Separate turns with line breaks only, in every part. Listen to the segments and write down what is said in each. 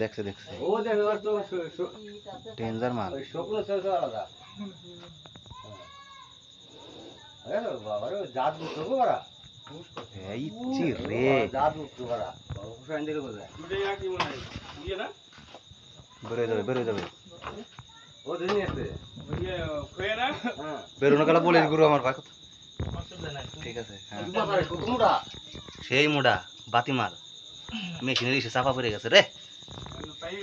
দেখছে দেখছে।
ও
ডেঞ্জার মাল। বেরোনো গেলে বলে গুরু আমার ঠিক আছে হ্যাঁ। সেই মুডা বাতি মাল মেশিনের ইসে চাপা পড়ে গেছে রে।
পাই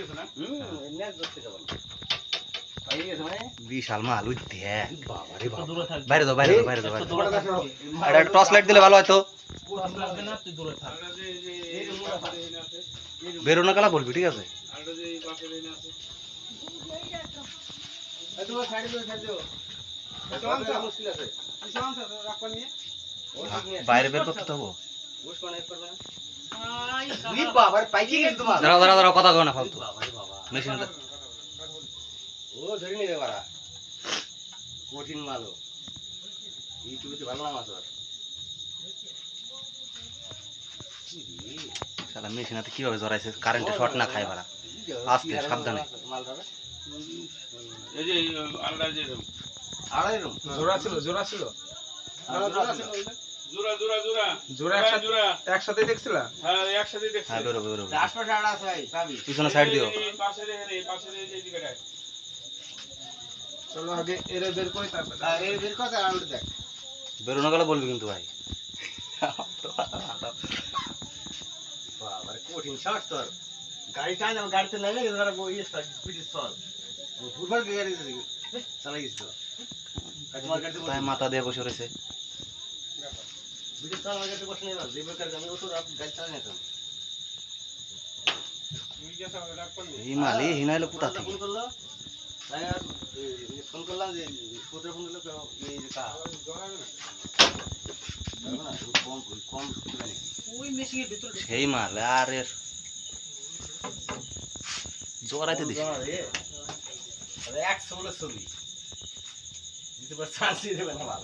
গেছে মানে?
বিশাল মাল
রে বাবা।
বাইরে দাও বাইরে বাইরে টর্চ লাইট দিলে ভালো হয়তো বেরোনো গেলে বলবি ঠিক আছে?
তো
বাইরে বের করতে হব।
না
দাঁড়াও দাঁড়াও দাঁড়াও কথা না ফালতু।
বাবা রে বাবা
মেশিন
ও ধরে নিবে বাড়া। কঠিন মাল ও ইউটিউবে ভালো। কি?
শালা মেশিন কীভাবে জড়াইছে? কারেন্টে শর্ট না খায় ভাড়া আস্তে, সাবধানে।
এই যে আলাদা যে
আড়াই রুম।
জোড়া ছিল জোড়া ছিল।
জোড়া জোড়া জোড়া
জোড়া।
হ্যাঁ,
একসাথে
জোড়া।
একসাথে দেখছিলা?
হ্যাঁ একসাথে দেখছি।
হ্যাঁ বেরোবে বেরোবে
আশপাশে আড়া আছে ভাই পাবি।
পিছনে সাইড দিও।
পাশে রে এই পাশে রে এই দিকে রাখ
চলো আগে এরে বের করি তারপরে
আর এর বের কথা আর দেখ।
বেরোনো গেলে বলবি কিন্তু ভাই।
বাবা কঠিন শর্ট তোর। গাড়ি টান আমার গাড়িতে লাগে ধরা স্পিড ফুটবল গাড়ি চালাই গেছিল তোমার গাড়িতে
তাই মাথা দিয়ে বসে রয়েছে।
বিদ্যুৎ স্থল আমার গাড়িতে বসে নেই যে বেকার আমি ওতো গাড়ি চালাই না এখন
তুই গেছ রাখ করলি।
এই মাল এই হিনাইলে কোথা থেকে?
ফোন করল? ফোন করলাম যে কোথায় ফোন দিল এই যে কম
সেই মাল আরে জড়াইতে দিস
একশো বলে ছবি। দিতে পার চান্স দিয়ে দেবে না মাল।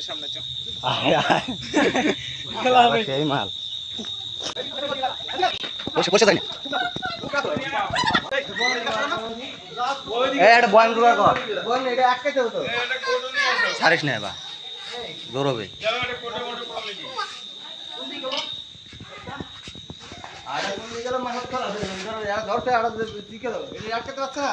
মন্দিরের সামনে
আবার সেই মাল বসে বসে যাই বয়ান কর
এটা হতো
আসো
ছাড়িস না এবার দৌড়বে
আর গেল মাছ ধরা ধরতে আর দিকে দাও এটা আটকাতে পারছে না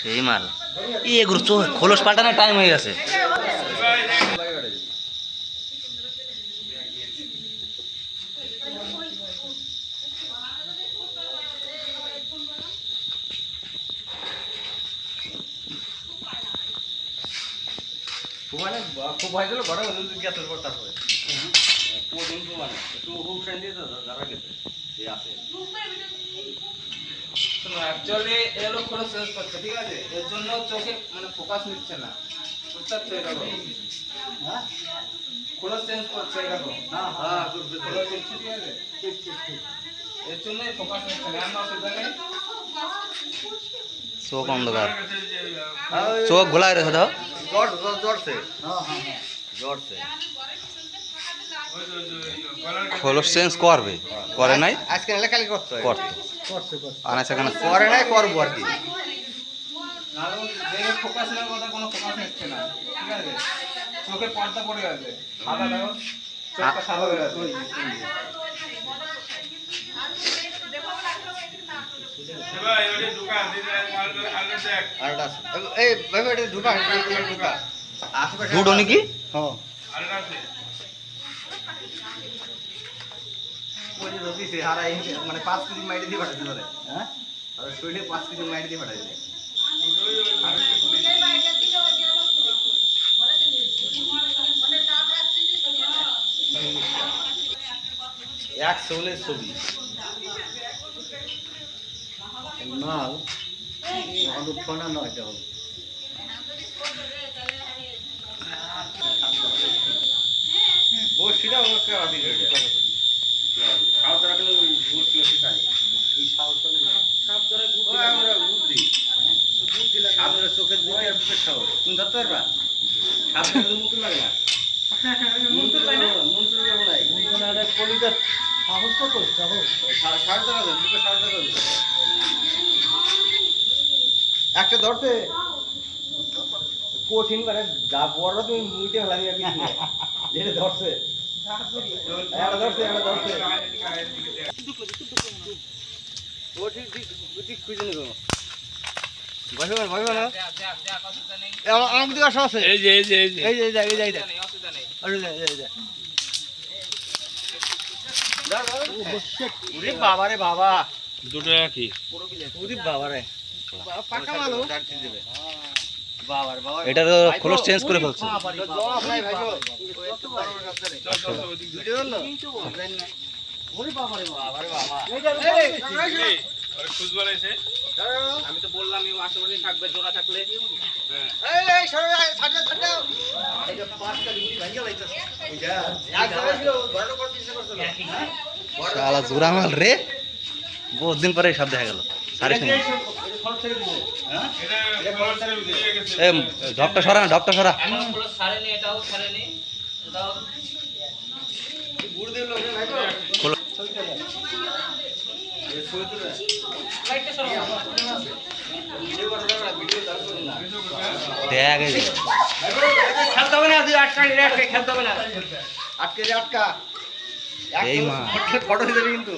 সেই মাল। এই এগুলো চো খোলস পাল্টানোর টাইম হয়ে গেছে।
খুব ভয় দিল ঘরে গ্যাসের পর তারপরে কোদিন মানে একটু হুম ফ্রেন্ড দিয়ে যারা গেছে এ আছে
অ্যাকচুয়ালি এলো খোলো চেঞ্জ করছে ঠিক আছে এর জন্য চোখে মানে ফোকাস নিচ্ছে না বুঝতে পারছ এটা
হ্যাঁ
খোলো চেঞ্জ করছে এটা
হ্যাঁ হ্যাঁ করবে তো।
খোলো দিচ্ছে ঠিক আছে
ঠিক ঠিক ঠিক
এর জন্যই ফোকাস নিচ্ছে না আমার অসুবিধা নেই
চোখ অন্ধকার
হ্যাঁ, ওই-
চোখ গোলায় রেখে দাও
জ্বর জ্বর জ্বরছে হ্যাঁ হ্যাঁ জ্বরছে
ওই যে- ওই যে- ওই যে গলার কাছে-
খোলস চেঞ্জ করবে করে নাই?
আজকে নাহলে কালকে করতে হয়।
করতে। আনা সেখানে
করে নাই করব আর কি।
ঢুকা,
ঢুকা এটা ঢুকা
নাকি
হ্যাঁ রবিছে, আর এই মানে পাঁচ কেজি মাইরে দিয়ে পাঠাতে পারে হ্যাঁ? আর শরীরে পাঁচ কেজি মাইরে দিয়ে পাঠাতে একশো হলে ছবি। মাল অনুৎপন্ন নয় এটা হলো বসিটা ওকে আদি হয়ে যায় খাওয়া দাওয়া করে ওই বসি বসি খাই এই সাপ করে সাপ ধরে বুদ্ধি আমরা বুদ্ধি। চোখের আর বুকের সাহস। তুমি ধরতে পারবা? মুখ লাগে না? একটা ধরতে। কঠিন মানে যা বড় তুমি মুইতে ফেলা দিবা কিছু। যেটা ধরছে। একটা ধরছে একটা ধরছে। বাবা
দুটো
বাবা
এটার খোলস চেঞ্জ করে ফেলছে।
আমি তো বললাম এই আশেপাশে থাকবে জোড়া থাকলে।
হ্যাঁ।
শালা জোড়া মাল রে। বহুত দিন পরে সব দেখা গেল।
হ্যাঁ?
ঢপটা সরা না ঢপটা সরা।
খেলতে হবে না তুই আটকা আটকে খেলতে হবে না। আটকে রে আটকা। ফটো দিতে কিন্তু।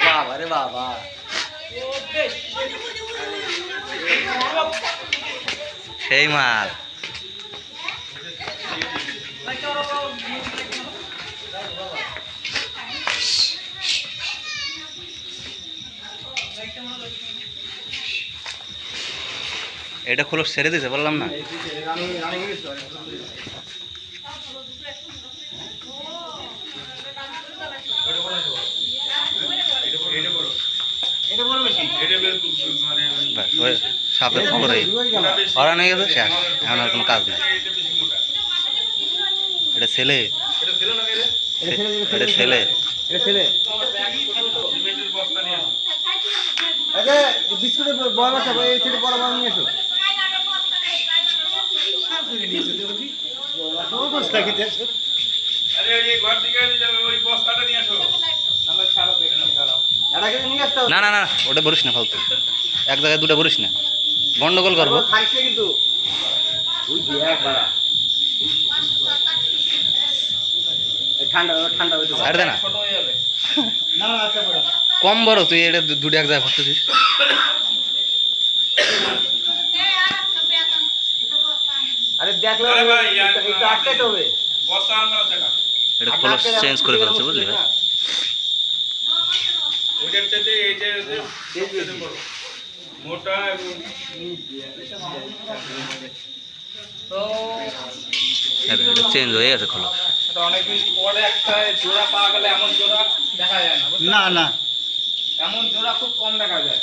বাবা রে বাবা।
সেই মাল। এটা খোলস ছেড়ে দিতে বললাম না। এখন কাজ নেই। এটা ছেলে।
এটা ছিল।
বিস্কুটের বড় এই ছেলে বড় নিয়ে এসো।
আরে ওই ঘর থেকে ওই বস্তাটা নিয়ে আসো।
নাহলে ছাড়ো দেখে নাও দাঁড়াও
এটা কিন্তু নিয়ে আসতে হবে।
না না না ওটা বলিস না ফালতু। এক জায়গায় দুটো বলিস না। গন্ডগোল করব।
কিন্তু।
কম বড় তুই এটা দুটো এক জায়গায় ভরতেছিস।
দেখলে
আরে ভাই, আর-
একটু আটকাইতে হবে।
বস্তা
এটা। চেঞ্জ করে ফেলছে বুঝলি ভাই
এইটা হচ্ছে সবচেয়ে বড়। মোটা এবং
তো
চেঞ্জ হয়ে গেছে খোলস
এটা অনেকদিন পরে একটা জোড়া পাওয়া গেলে এমন জোড়া দেখা যায় না
না না।
এমন জোড়া খুব কম দেখা যায়।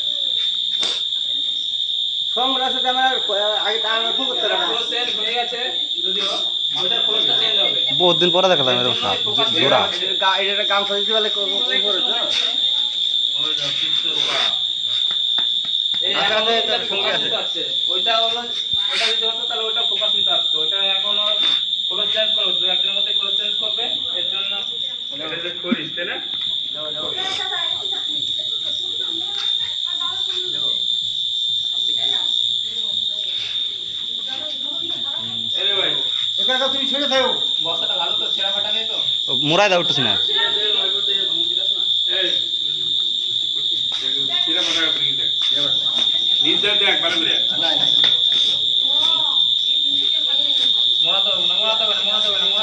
সংগ্রাস
বহুত দিন পরে দেখালাম এরকম সাপ জোড়া।
গামছা দিতে পারলে
ওইটা হলো ওইটা দিতে হতো তাহলে ওইটা ফোকাস নিতে আসতো ওইটা এখনও ক্লোজ
চেঞ্জ করব দু একদিনের মধ্যে ক্লোজ চেঞ্জ করবে। এর জন্য
মানে করিস তাই না?
কাকা তুমি ছেড়ে
ভালো তো ছেঁড়া নেই তো?
দাও উঠতেছি না
হবে না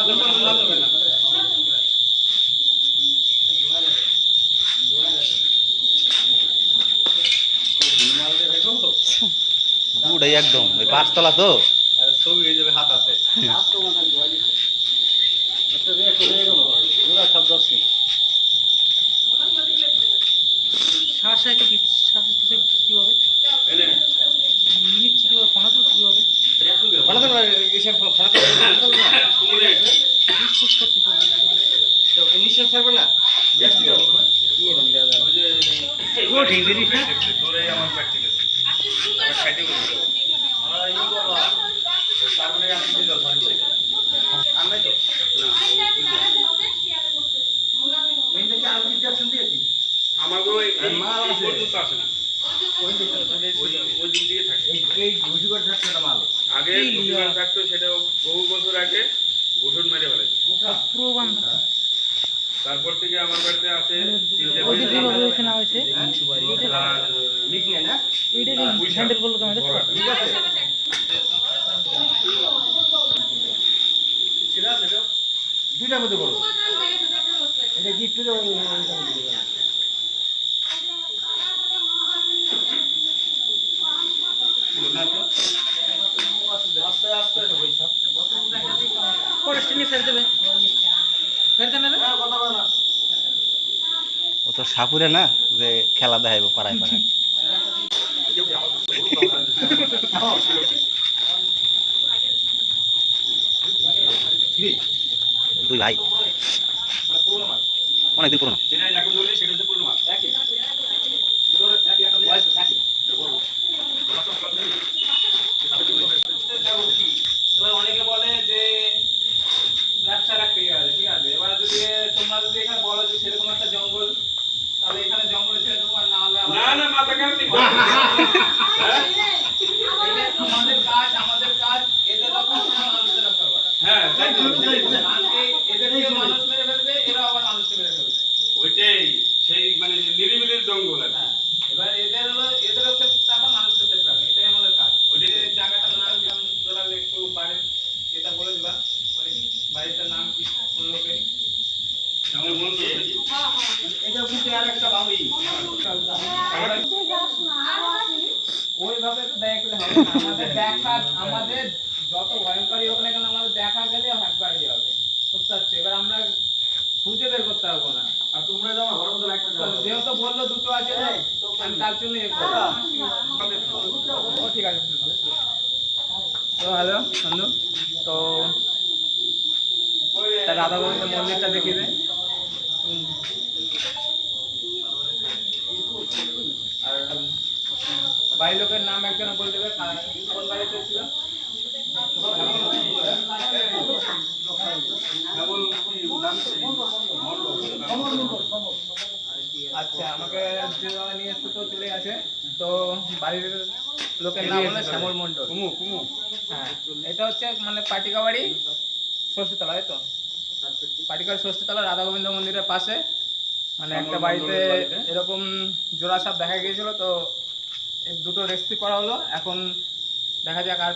হবে না না
একদম ওই পাঁচতলা তো।
ছবি হয়ে যাবে হাত আছে
শ্বাস হয় কি শ্বাস কীভাবে নিচ্ছে কীভাবে ফোনা তুলছে কীভাবে
ফোনা তুলবে
ফোনা
তুলবে ফুস করছে
নিঃশ্বাস ছাড়বে না ঠিক জিনিস তারপর থেকে
আমার বাড়িতে আছে
হয়েছে।
সাপুরে না যে খেলা দেখাইব পাড়ায় পাড়ায়। দুই ভাই।
আমি তার জন্য ঠিক আছে। তো হ্যালো বন্ধু বাড়ির লোকের নাম হলো শ্যামল মণ্ডল।
কুমু কুমু।
হ্যাঁ এটা হচ্ছে মানে পাটিকা বাড়ি ষষ্ঠতলা তাই তো? পাটিকার ষষ্ঠীতলা রাধা গোবিন্দ মন্দিরের পাশে। মানে একটা বাড়িতে এরকম জোড়াসাপ দেখা গিয়েছিল তো দুটো রেসিপি করা হলো। এখন দেখা যাক আর